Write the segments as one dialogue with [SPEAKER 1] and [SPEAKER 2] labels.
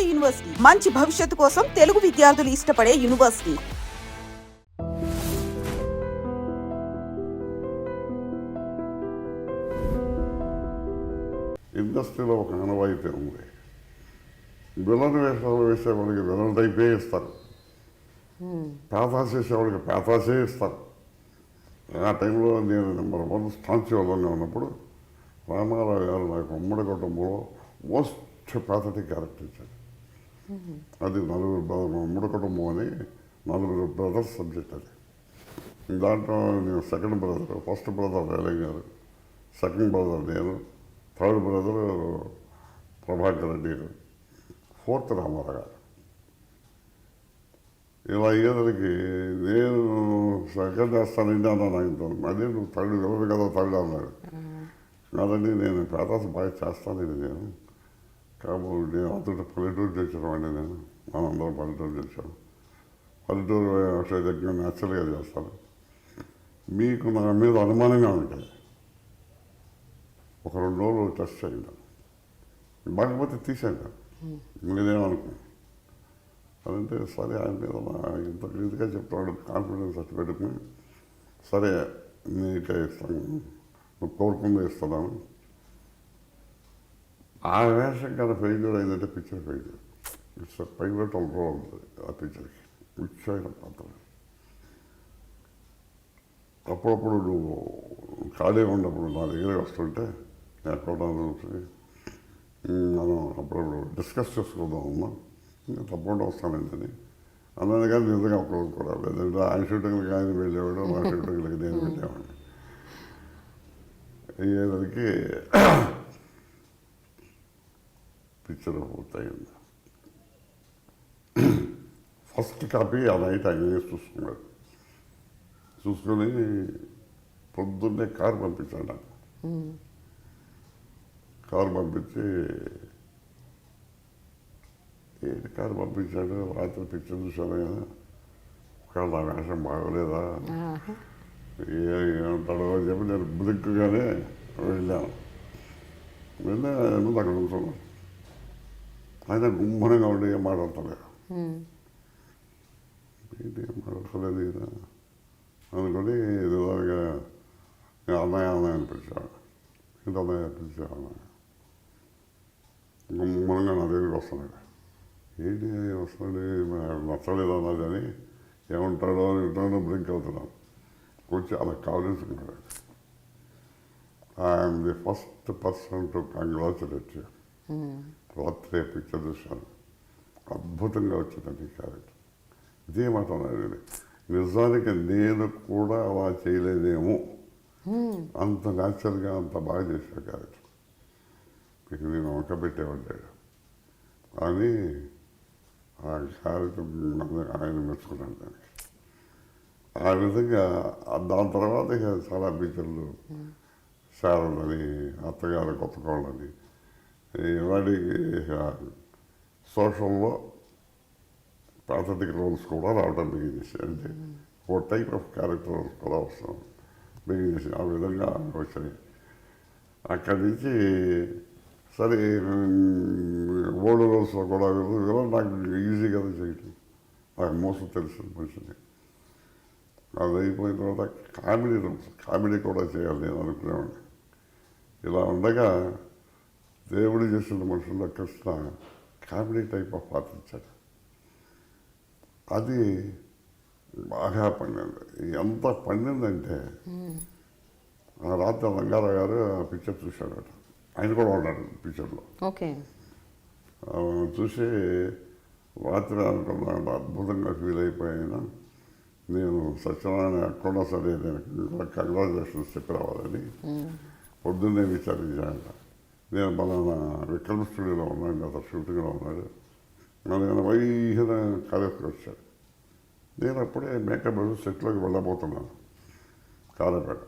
[SPEAKER 1] నాడు యూనివర్సిటీ. మంచి భవిష్యత్తు కోసం తెలుగు విద్యార్థులు ఇష్టపడే యూనివర్సిటీ.
[SPEAKER 2] ఇండస్ట్రీలో ఒక ఆనవాయితీ ఉంది. విలన్ వేషాలు వేసేవాళ్ళకి విలన్ టైపే ఇస్తారు. పేతాస్ చేసేవాళ్ళకి పేతాసే ఇస్తారు. ఆ టైంలో నేను నెంబర్ వన్ స్టాంచి ఉన్నప్పుడు రామారావు గారు నాకు ఉమ్మడి కుటుంబంలో మోస్ట్ పేతటి క్యారెక్టర్ ఇచ్చారు. అది నలుగురు బ్రదర్ ఉమ్మడి కుటుంబం అని నలుగురు బ్రదర్స్ సబ్జెక్ట్ అది. దాంట్లో నేను second brother first brother Relangi గారు సెకండ్ బ్రదర్ నేను థర్డ్ బ్రదర్ ప్రభాకర్ రెడ్డి గారు ఫోర్త్ రామారావు గారు. ఇలా అయ్యేసరికి నేను సెకండ్ చేస్తానండి అన్నాను ఆయనతో అదే నువ్వు థర్డ్ ఎవరు కదా థర్డ్ అన్నాడు. కాదండి నేను పేదాస బాగా చేస్తానండి నేను. కాబట్టి నేను అతడు పల్లెటూరు తెచ్చినవాడిని నేను. మనందరం పల్లెటూరు చేశాను పల్లెటూరు వ్యవసాయ దగ్గర న్యాచురల్గా చేస్తాను మీకు నా మీద అనుమానంగా ఉంటుంది ఒక రెండు రోజులు టెస్ట్ చేయండి. బాగపోతే తీసేయండి. మీరేమనుకో అదంటే సరే ఆయన మీద ఇంత ఇదిగా చెప్తాడు కాన్ఫిడెన్స్ అట్టు పెట్టుకుని సరే నీకే ఇస్తాను. నువ్వు కోరుకుందే ఇస్తున్నాను ఆ వేషం కదా ఫెయిల్యూర్ అయిందంటే picture failure it's pilot role ఉంటుంది ఆ పిక్చర్కి ముఖ్యమైన పాత్ర అప్పుడప్పుడు నువ్వు ఖాళీ ఉన్నప్పుడు నా దగ్గర వస్తుంటే నేను ఎక్కడ మనం అప్పుడప్పుడు డిస్కస్ చేసుకుందాం అమ్మా. నేను తప్పకుండా వస్తానండి అని అన్నది కానీ నిజంగా అప్పుడు కూడా లేదంటే ఆయన షూటింగ్లకి ఆయన వెళ్ళేవాడు నా షూటింగ్లకి నేను వెళ్ళేవాడిని. అయ్యేసరికి పిక్చర్ పూర్తయింది ఫస్ట్ కాపీ ఆ నైట్ ఆయన చూసుకున్నాడు చూసుకొని పొద్దున్నే కారు పంపించాడు నాకు కారు పంపించి ఏంటి కారు పంపించాడు రాత్రి పిక్చర్ చూశాను కదా ఒకవేళ నా వేషం బాగోలేదా ఏ ఏమంటాడో అని చెప్పి నేను బ్లిక్గానే వెళ్ళాను వెళ్ళే ముందు అక్కడ కూర్చున్నాను ఆయన గుమ్మనంగా ఉండి ఏం మాట్లాడతలేదు. ఏంటి ఏం మాట్లాడతలేదు ఈయన? అనుకొని నేను అన్నయ్య అన్నయ్య అని పిలిచాను ఏంటి అన్నయ్య పిలిచాను అన్నయ్య గుమ్మనంగా నా దగ్గరికి వస్తున్నాడు ఏంటి వస్తున్నాడు నచ్చలేదు అన్నది అని ఏమంటాడో అని వింటాడో బ్లింక్ అవుతున్నాను కొంచెం అలా కావలించుకున్నాడు. I'm the first person to congratulate you రాత్రి పిక్చర్ చూశాను అద్భుతంగా వచ్చిందండి ఈ క్యారెక్టర్. ఇదే మాట అన్నాడు నిజానికి నేను కూడా అలా చేయలేదేమో. అంత న్యాచురల్గా అంత బాగా చేసిన క్యారెక్టర్. ఇక నేను వంక పెట్టేవాడాడు అని ఆ క్యారెక్టర్ ఆయన మెచ్చుకున్నాను దానికి. ఆ విధంగా దాని తర్వాత ఇక చాలా పిక్చర్లు శారదని అత్తగారు కొత్త కోళ్ళని ఇవాడికి సోషల్లో ప్రాథమిక రోల్స్ కూడా రావడం బిగినేసి అంటే ఓ టైప్ ఆఫ్ క్యారెక్టర్ రోల్స్ కూడా వస్తాం బిగినేసి ఆ విధంగా వచ్చాయి అక్కడి నుంచి సరే ఓల్డ్ రోల్స్లో కూడా విలన్ నాకు ఈజీగా చేయటం. నాకు మోసం తెలిసిన మనిషిని. అది అయిపోయిన తర్వాత కామెడీ రోల్స్. కామెడీ కూడా చేయాలి నేను అనుకునేవాడిని. ఇలా ఉండగా దేవుడు చేసిన మనుషుల్లో కృష్ణ కామెడీ టైప్ ఆఫ్ పాత్ర ఇచ్చాడు. అది బాగా పండింది. ఎంత పండిందంటే ఆ రాత్రి రంగారావు గారు ఆ పిక్చర్ చూశాడట. ఆయన కూడా ఉన్నాడు పిక్చర్లో చూసి రాత్రి అనుకున్నాను అద్భుతంగా ఫీల్ అయిపోయాను నేను సత్యనారాయణ ఎక్కడున్నా సరే నేను కంగ్రాచులేషన్స్ చెప్పి రావాలని పొద్దున్నే విచారించాను నేను బలానా విక్రమ్ స్టూడియోలో ఉన్నాను అతను షూటింగ్లో ఉన్నాడు నేను వైహన కాలేజ్కి వచ్చాడు నేను అప్పుడే మేకప్ సెట్లోకి వెళ్ళబోతున్నాను. కాలేపేట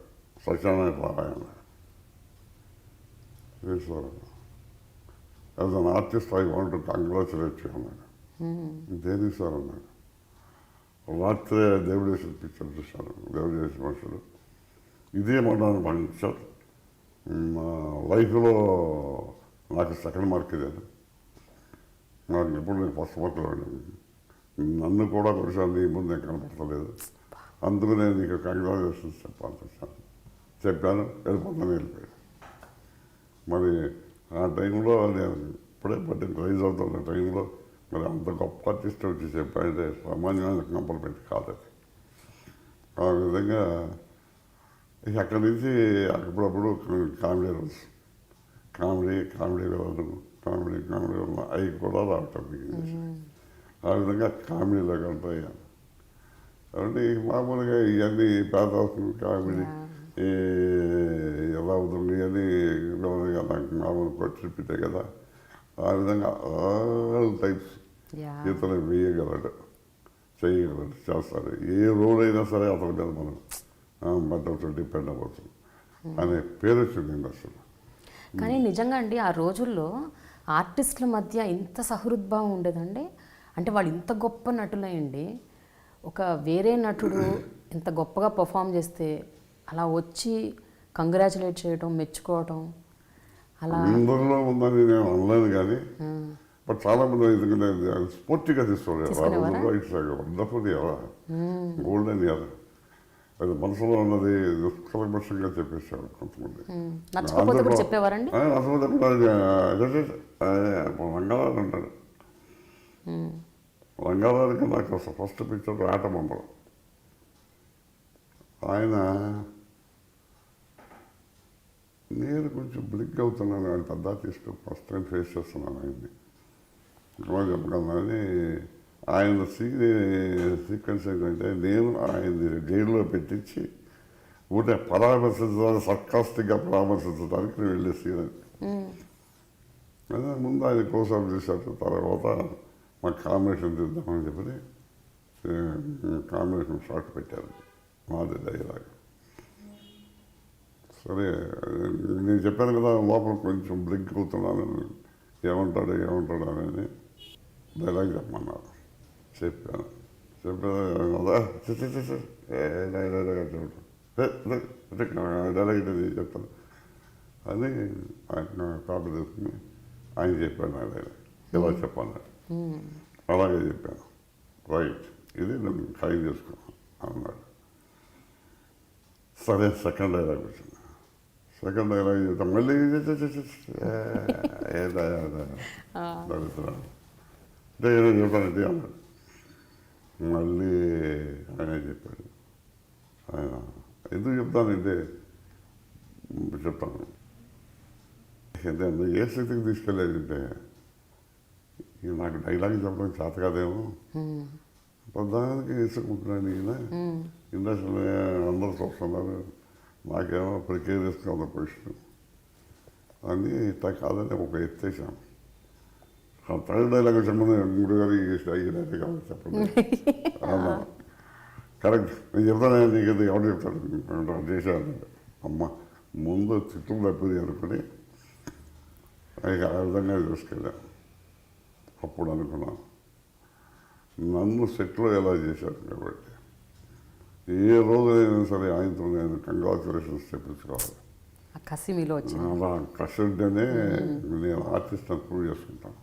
[SPEAKER 2] Satyanarayana Ramayana as an artist I want congratulate you అన్నాడు దేనికి సార్ అన్నాడు రాత్రే దేవుడు చేసిన పిక్చర్ చూశాను. దేవుడు చేసిన మనుషులు ఇదే మొన్న పంచారు మా లైఫ్లో నాకు సెకండ్ మార్క్ లేదు నాకు ఎప్పుడు నేను ఫస్ట్ మొక్కలు నన్ను కూడా కొంచెం నీ ముందు నేను కనపడలేదు అందుకు నేను నీకు కంగ్రాచులేషన్స్ చెప్పాల్సి వచ్చాను చెప్పాను వెళ్ళిపోతాను వెళ్ళిపోయాను. మరి ఆ టైంలో నేను ఇప్పుడే పట్టిన రైజ్ అవుతున్న టైంలో మరి అంత గొప్ప ఆర్టిస్ట్ వచ్చి చెప్పాడంటే సామాన్యమైన కంపల్మెంట్ కాదు అది ఆ విధంగా అక్కడి నుంచి అప్పుడప్పుడు కామెడీ రోల్స్ కామెడీ కామెడీ వెళ్ళడం కామెడీ కామెడీ వెళ్ళడం అవి కూడా రావటం. ఆ విధంగా కామెడీలో కలిపోయాను కాబట్టి మామూలుగా ఇవన్నీ పేదవాసం కామెడీ ఈ ఎలా అవుతుంది ఇవన్నీ నాకు మామూలు కొట్టిపితే కదా ఆ విధంగా ఆల్ టైప్స్ ఇతను వేయగలడు చేయగలడు చేస్తాడు ఏ రోల్ అయినా సరే అతని మీద మనం బట్టలతో డిపెండ్ అవ్వచ్చు. అనే పేరు వచ్చింది ఇండస్ట్రీలో
[SPEAKER 3] కానీ నిజంగా అండి ఆ రోజుల్లో ఆర్టిస్టుల మధ్య ఇంత సహృద్భావం ఉండేదండి. అంటే వాళ్ళు ఇంత గొప్ప నటులయండి ఒక వేరే నటుడు ఇంత గొప్పగా పర్ఫామ్ చేస్తే అలా వచ్చి కంగ్రాచులేట్ చేయడం మెచ్చుకోవడం అలా
[SPEAKER 2] అందరిలో ఉందని నేను అనలేను కానీ బట్ చాలా మంది ఎందుకంటే స్పోర్టివ్గా తీసుకోలేదు? ఇట్స్ వండర్ఫుల్ ఎలా గోల్డెన్ ఎలా అది మనసులో ఉన్నది నిష్కల్మషంగా చెప్పేశారు కొంతమంది.
[SPEAKER 3] నచ్చకపోతే కూడా చెప్పేవారండి?
[SPEAKER 2] అసలు రంగారావు అంటాడు. రంగారావుకి నాకు ఫస్ట్ పిక్చర్ ఆట బొమ్మలు. ఆయన నేను కొంచెం బ్లిక్ అవుతున్నాను ఆయన పెద్ద తీసుకుని ఫస్ట్ టైం ఫేస్ చేస్తున్నాను ఆయన్ని. ఇంకా చెప్పగలను కానీ ఆయన సీక్వెన్స్ ఏంటంటే నేను ఆయన్ని జైల్లో పెట్టించి ఊటే పరామర్శించడానికి సర్కాస్టిక్గా పరామర్శించడానికి నేను వెళ్ళే సీన్ అది. అదే ముందు ఆయన కోసం చేశారు తర్వాత మా కాంబినేషన్ తీద్దామని చెప్పి కాంబినేషన్ షాట్ పెట్టారు. మాది డైలాగ్. సరే నేను చెప్పాను కదా లోపల కొంచెం బ్లింక్ అవుతున్నాను ఏమంటాడు ఏమంటాడు అనేది డైలాగ్ చెప్పమన్నారు. చెప్పాను చెప్పాను కదా చి, చి, చి, చి. ఏ డైలాగ్ చెప్పాను డైలాగ్ ఇది చెప్తాను అని ఆయన కాపీ తీసుకుని ఆయన చెప్పాను ఆ డైలాగ్ ఇలా చెప్పాను అలాగే చెప్పాను రైట్ ఇది నేను ఖాళీ చేసుకున్నాను అన్నాడు సరే సెకండ్ డైలాగ్ వచ్చింది సెకండ్ డైలాగ్ చెప్తాం మళ్ళీ ఇది చి, చి, చి, చి. ఏ, ఏ డైలాగ్ దళితురా. అంటే ఏదో చెప్తానంటే అన్నాడు మళ్ళీ ఆయన చెప్పాడు. ఆయన ఎందుకు చెప్తానంటే చెప్తాను నువ్వు ఏ స్థితికి తీసుకెళ్ళాడంటే నాకు డైలాగ్ చెప్పడం చేత కాదేమో. ప్రధానికి వేసుకుంటున్నాను ఈయన. ఇండస్ట్రీలో అందరూ చూస్తున్నారు. నాకేమో ప్రికేరియస్గా ఉన్న పొజిషన్. అని ఇట్లా కాదని ఒక ఎత్తేసాను థర్డ్ డైలాగ్ చెప్పండి మూడు గారు డైలాగ్ కావాలి చెప్పండి. కరెక్ట్. నేను చెప్తాను నీకు ఎవరు చెప్తాడు చేశాను అమ్మ ముందు చుట్టూ తప్పింది అనుకుని ఇక ఆ విధంగా తీసుకెళ్ళాను అప్పుడు అనుకున్నాను నన్ను సెట్లో ఎలా చేశారు కాబట్టి. ఏ రోజైనా సరే ఆయనతో నేను కంగ్రాచులేషన్స్ చెప్పించుకోవాలి
[SPEAKER 3] కసి మీలో వచ్చింది.
[SPEAKER 2] నేను ఆర్టిస్ట్ ప్రూవ్ చేసుకుంటాను.